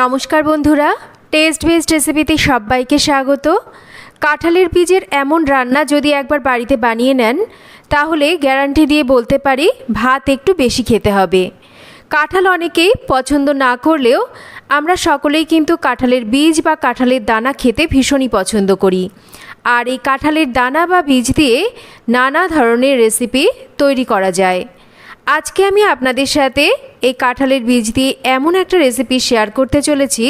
নমস্কার বন্ধুরা test best রেসিপিতে সবাইকে স্বাগত। কাঁঠালের বীজের এমন রান্না যদি একবার বাড়িতে বানিয়ে নেন, তাহলে গ্যারান্টি দিয়ে বলতে পারি ভাত একটু বেশি খেতে হবে। কাঁঠাল অনেকেই পছন্দ না করলেও আমরা সকলেই কিন্তু কাঁঠালের বীজ বা কাঁঠালের দানা খেতে ভীষণই পছন্দ করি। আর এই কাঁঠালের দানা বা বীজ দিয়ে নানা ধরনের রেসিপি তৈরি করা যায়। আজকে আমি আপনাদের সাথে এই কাঁঠালের বীজ দিয়ে এমন একটা রেসিপি শেয়ার করতে চলেছি,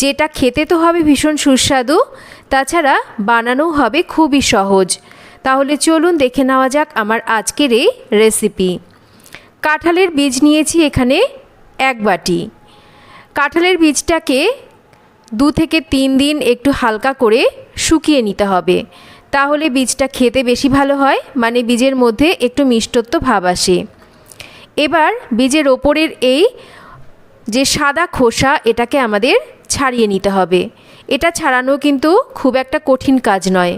যেটা খেতে তো হবে ভীষণ সুস্বাদু, তাছাড়া বানানোও হবে খুবই সহজ। তাহলে চলুন দেখে নেওয়া যাক আমার আজকের এই রেসিপি কাঁঠালের বীজ নিয়েছি এখানে এক বাটি। কাঁঠালের বীজটাকে দু থেকে তিন দিন একটু হালকা করে শুকিয়ে নিতে হবে। তাহলে বীজটা খেতে বেশি ভালো হয় মানে বীজের মধ্যে একটু মিষ্টত্ব ভাব আসে। এবার বীজের ওপরের এই যে সাদা খোসা, এটাকে আমাদের ছাড়িয়ে নিতে হবে। এটা ছাড়ানো কিন্তু খুব একটা কঠিন কাজ নয়।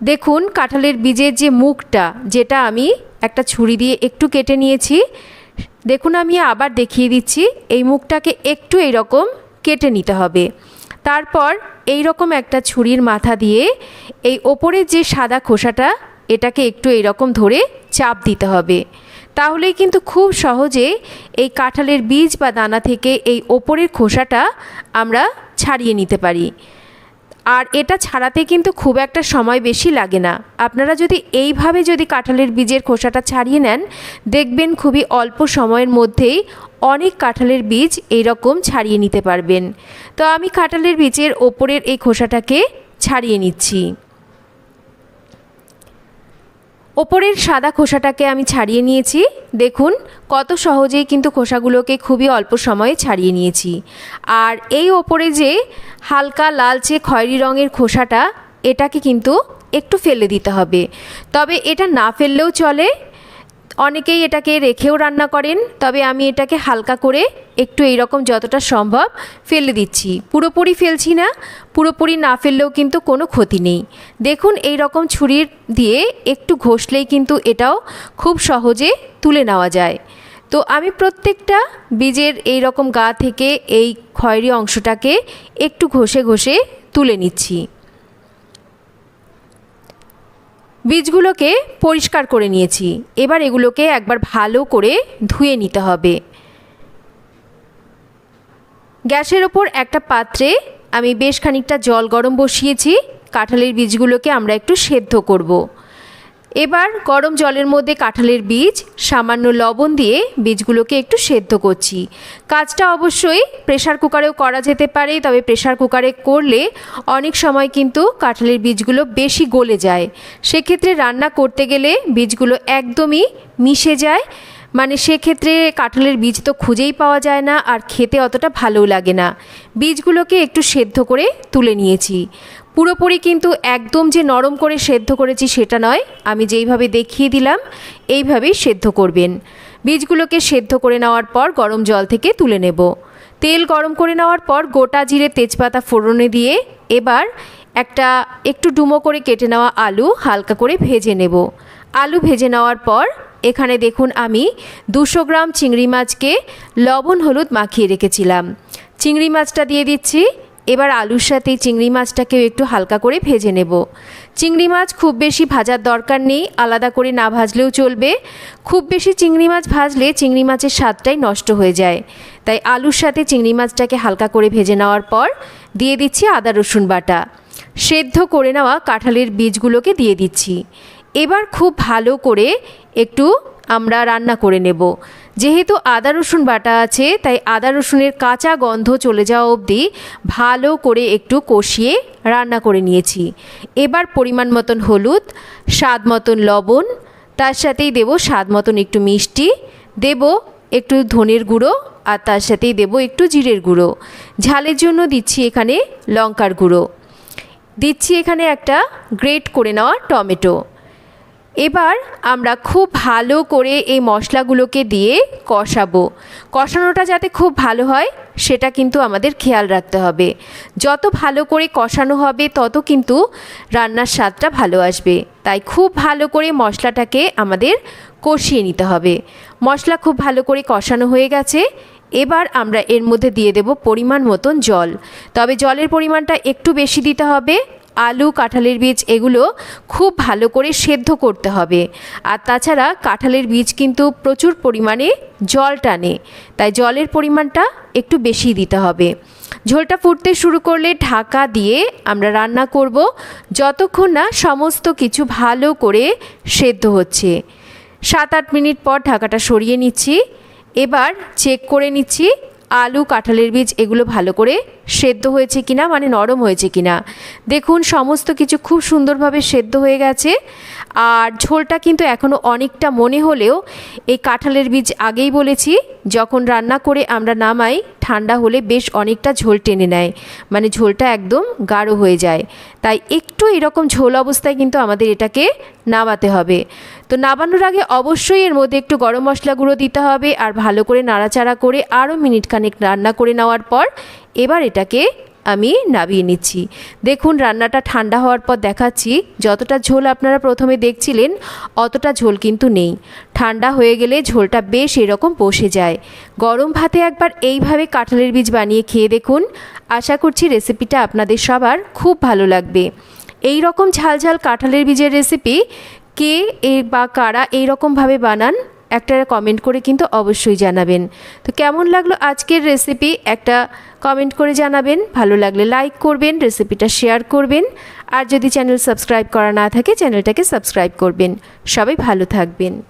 দেখুন, কাঁঠালের বীজের যে মুখটা, যেটা আমি একটা ছুরি দিয়ে একটু কেটে নিয়েছি, দেখুন আমি আবার দেখিয়ে দিচ্ছি, এই মুখটাকে একটু এইরকম কেটে নিতে হবে। তারপর এই রকম একটা ছুরির মাথা দিয়ে এই ওপরের যে সাদা খোসাটা, এটাকে একটু এইরকম ধরে চাপ দিতে হবে। তাহলেই কিন্তু খুব সহজে এই কাঁঠালের বীজ বা দানা থেকে এই ওপরের খোসাটা আমরা ছাড়িয়ে নিতে পারি। আর এটা ছাড়াতে কিন্তু খুব একটা সময় বেশি লাগে না। আপনারা যদি এইভাবে যদি কাঁঠালের বীজের খোসাটা ছাড়িয়ে নেন, দেখবেন খুবই অল্প সময়ের মধ্যেই অনেক কাঁঠালের বীজ এইরকম ছাড়িয়ে নিতে পারবেন। তো আমি কাঁঠালের বীজের ওপরের এই খোসাটাকে ছাড়িয়ে নিচ্ছি। ওপরের সাদা খোসাটাকে আমি ছাড়িয়ে নিয়েছি। দেখুন, কত সহজেই কিন্তু খোসাগুলোকে খুবই অল্প সময়ে ছাড়িয়ে নিয়েছি। আর এই ওপরে যে হালকা লালচে খয়েরি রঙের খোসাটা, এটাকে কিন্তু একটু ফেলে দিতে হবে। তবে এটা না ফেললেও চলে। অনেকেই এটাকে রেখেও রান্না করেন, তবে আমি এটাকে হালকা করে একটু এইরকম যতটা সম্ভব ফেলে দিচ্ছি। পুরোপুরি ফেলছি না, পুরোপুরি না ফেললেও কিন্তু কোনো ক্ষতি নেই। দেখুন এই রকম ছুরির দিয়ে একটু ঘষলেই কিন্তু এটাও খুব সহজে তুলে নেওয়া যায়। তো আমি প্রত্যেকটা বীজের এই রকম গা থেকে এই খয়েরি অংশটাকে একটু ঘষে ঘষে তুলে নিচ্ছি। বীজগুলোকে পরিষ্কার করে নিয়েছি। এবার এগুলোকে একবার ভালো করে ধুয়ে নিতে হবে। গ্যাসের ওপর একটা পাত্রে আমি বেশ খানিকটা জল গরম বসিয়েছি। কাঁঠালের বীজগুলোকে আমরা একটু সেদ্ধ করব। এবার গরম জলের মধ্যে কাঁঠালের বীজ, সামান্য লবণ দিয়ে বীজগুলোকে একটু সেদ্ধ করছি। কাজটা অবশ্যই প্রেশার কুকারেও করা যেতে পারে, তবে প্রেশার কুকারে করলে অনেক সময় কিন্তু কাঁঠালের বীজগুলো বেশি গলে যায়। সেক্ষেত্রে রান্না করতে গেলে বীজগুলো একদমই মিশে যায়। মানে সেক্ষেত্রে কাঁঠালের বীজ তো খুঁজেই পাওয়া যায় না, আর খেতে অতটা ভালোও লাগে না। বীজগুলোকে একটু সেদ্ধ করে তুলে নিয়েছি। পুরোপুরি কিন্তু একদম যে নরম করে সেদ্ধ করেছি সেটা নয়। আমি যেইভাবে দেখিয়ে দিলাম, এইভাবেই সেদ্ধ করবেন। বীজগুলোকে সেদ্ধ করে নেওয়ার পর গরম জল থেকে তুলে নেব। তেল গরম করে নেওয়ার পর গোটা জিরে তেজপাতা ফোড়নে দিয়ে এবার একটা একটু ডুমো করে কেটে নেওয়া আলু হালকা করে ভেজে নেব। আলু ভেজে নেওয়ার পর এখানে দেখুন আমি দুশো গ্রাম চিংড়ি মাছকে লবণ হলুদ মাখিয়ে রেখেছিলাম। চিংড়ি মাছটা দিয়ে দিচ্ছি। এবার আলুর সাথে চিংড়ি মাছটাকেও একটু হালকা করে ভেজে নেব। চিংড়ি মাছ খুব বেশি ভাজার দরকার নেই, আলাদা করে না ভাজলেও চলবে। খুব বেশি চিংড়ি মাছ ভাজলে চিংড়ি মাছের স্বাদটাই নষ্ট হয়ে যায়। তাই আলুর সাথে চিংড়ি মাছটাকে হালকা করে ভেজে নেওয়ার পর দিয়ে দিচ্ছি আদা রসুন বাটা। সেদ্ধ করে নেওয়া কাঁঠালের বীজগুলোকে দিয়ে দিচ্ছি। এবার খুব ভালো করে একটু আমরা রান্না করে নেব। যেহেতু আদা রসুন বাটা আছে, তাই আদা রসুনের কাঁচা গন্ধ চলে যাওয়া অবধি ভালো করে একটু কষিয়ে রান্না করে নিয়েছি। এবার পরিমাণ মতন হলুদ, স্বাদ মতন লবণ, তার সাথেই দেব স্বাদ মতন একটু মিষ্টি, দেব একটু ধনের গুঁড়ো, আর তার সাথেই দেব একটু জিরের গুঁড়ো। ঝালের জন্য দিচ্ছি এখানে লঙ্কার গুঁড়ো। দিচ্ছি এখানে একটা গ্রেট করে নেওয়া টমেটো। এবার আমরা খুব ভালো করে এই মশলাগুলোকে দিয়ে কষাবো। কষানোটা যাতে খুব ভালো হয়, সেটা কিন্তু আমাদের খেয়াল রাখতে হবে। যত ভালো করে কষানো হবে, তত কিন্তু রান্নার স্বাদটা ভালো আসবে। তাই খুব ভালো করে মশলাটাকে আমাদের কষিয়ে নিতে হবে। মশলা খুব ভালো করে কষানো হয়ে গেছে। এবার আমরা এর মধ্যে দিয়ে দেব পরিমাণ মতন জল। তবে জলের পরিমাণটা একটু বেশি দিতে হবে। আলু, কাঁঠালের বীজ এগুলো খুব ভালো করে সেদ্ধ করতে হবে। আর তাছাড়া কাঁঠালের বীজ কিন্তু প্রচুর পরিমাণে জল টানে, তাই জলের পরিমাণটা একটু বেশি দিতে হবে। ঝোলটা ফুটতে শুরু করলে ঢাকা দিয়ে আমরা রান্না করব। যতক্ষণ না সমস্ত কিছু ভালো করে সেদ্ধ হচ্ছে। সাত আট মিনিট পর ঢাকাটা সরিয়ে নিচ্ছি। এবার চেক করে নিচ্ছি আলু, কাঁঠালের বীজ এগুলো ভালো করে সেদ্ধ হয়েছে কিনা মানে নরম হয়েছে কিনা। দেখুন, সমস্ত কিছু খুব সুন্দরভাবে সেদ্ধ হয়ে গেছে। আর ঝোলটা কিন্তু এখনও অনেকটা মনে হলেও এই কাঁঠালের বীজ আগেই বলেছি, যখন রান্না করে আমরা নামাই, ঠান্ডা হলে বেশ অনেকটা ঝোল টেনে নেয়। মানে ঝোলটা একদম গাঢ় হয়ে যায়। তাই একটু এরকম ঝোল অবস্থায় কিন্তু আমাদের এটাকে নামাতে হবে। তো নামানোর আগে অবশ্যই এর মধ্যে একটু গরম মশলা গুঁড়ো দিতে হবে, আর ভালো করে নাড়াচাড়া করে আরও মিনিট খানেক রান্না করে নেওয়ার পর এবার এটাকে আমি নাবিয়ে নিচ্ছি। দেখুন, রান্নাটা ঠান্ডা হওয়ার পর দেখাচ্ছি, যতটা ঝোল আপনারা প্রথমে দেখছিলেন, অতটা ঝোল কিন্তু নেই। ঠান্ডা হয়ে গেলে ঝোলটা বেশ এরকম বসে যায়। গরম ভাতে একবার এইভাবে কাঁঠালের বীজ বানিয়ে খেয়ে দেখুন, আশা করছি রেসিপিটা আপনাদের সবার খুব ভালো লাগবে। এই রকম ঝাল ঝাল কাঁঠালের বীজের রেসিপি কে এ বা কারা এইরকমভাবে বানান একটা কমেন্ট করে কিন্তু অবশ্যই জানাবেন। তো কেমন লাগল আজকের রেসিপি একটা কমেন্ট করে জানাবেন। ভালো লাগলে লাইক করবেন রেসিপিটা শেয়ার করবেন। আর যদি চ্যানেল সাবস্ক্রাইব করা না থাকে চ্যানেলটাকে সাবস্ক্রাইব করবেন। সবাই ভালো থাকবেন।